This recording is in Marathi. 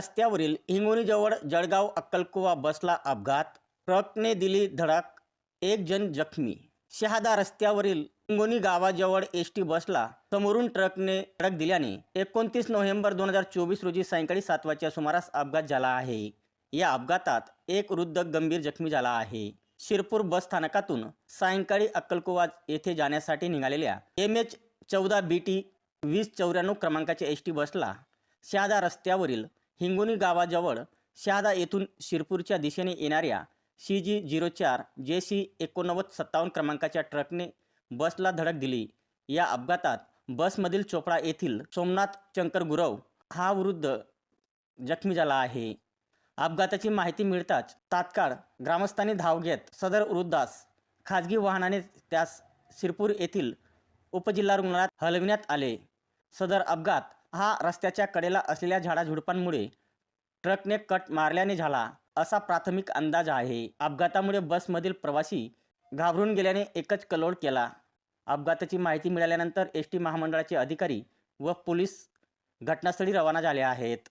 रस्त्यावरील हिंगोलीजवळ जळगाव अक्कलकुवा बसला अपघात. ट्रकने दिली धडक एक जण जखमी. शहादा रस्त्यावरील हिंगोली गावाजवळ एस टी बसला. समोरून ट्रकने ट्रक दिल्याने एकोणतीस नोव्हेंबर दोन हजार चोवीस रोजी सायंकाळी सात वाजच्या सुमारास अपघात झाला आहे. या अपघातात एक वृद्ध गंभीर जखमी झाला आहे. शिरपूर बस स्थानकातून सायंकाळी अक्कलकुवा येथे जाण्यासाठी निघालेल्या एम एच चौदा बी टी वीस चौऱ्याण्णव क्रमांकाच्या एस टी बसला. शहादा रस्त्यावरील हिंगोली गावाजवळ शहादा येथून शिरपूरच्या दिशेने येणाऱ्या सी जी झिरो चार जे सी एकोणनव्वद सत्तावन्न क्रमांकाच्या ट्रकने बसला धडक दिली. या अपघातात बसमधील चोपडा येथील सोमनाथ शंकर गुरव हा वृद्ध जखमी झाला आहे. अपघाताची माहिती मिळताच तात्काळ ग्रामस्थांनी धाव घेत सदर वृद्धास खाजगी वाहनाने त्यास शिरपूर येथील उपजिल्हा रुग्णालयात हलविण्यात आले. सदर अपघात हा रस्त्याच्या कडेला असलेल्या झाडाझुडपांमुळे ट्रकने कट मारल्याने झाला असा प्राथमिक अंदाज आहे. अपघातामुळे बसमधील प्रवासी घाबरून गेल्याने एकच कलोड केला. अपघाताची माहिती मिळाल्यानंतर एस टी महामंडळाचे अधिकारी व पोलीस घटनास्थळी रवाना झाले आहेत.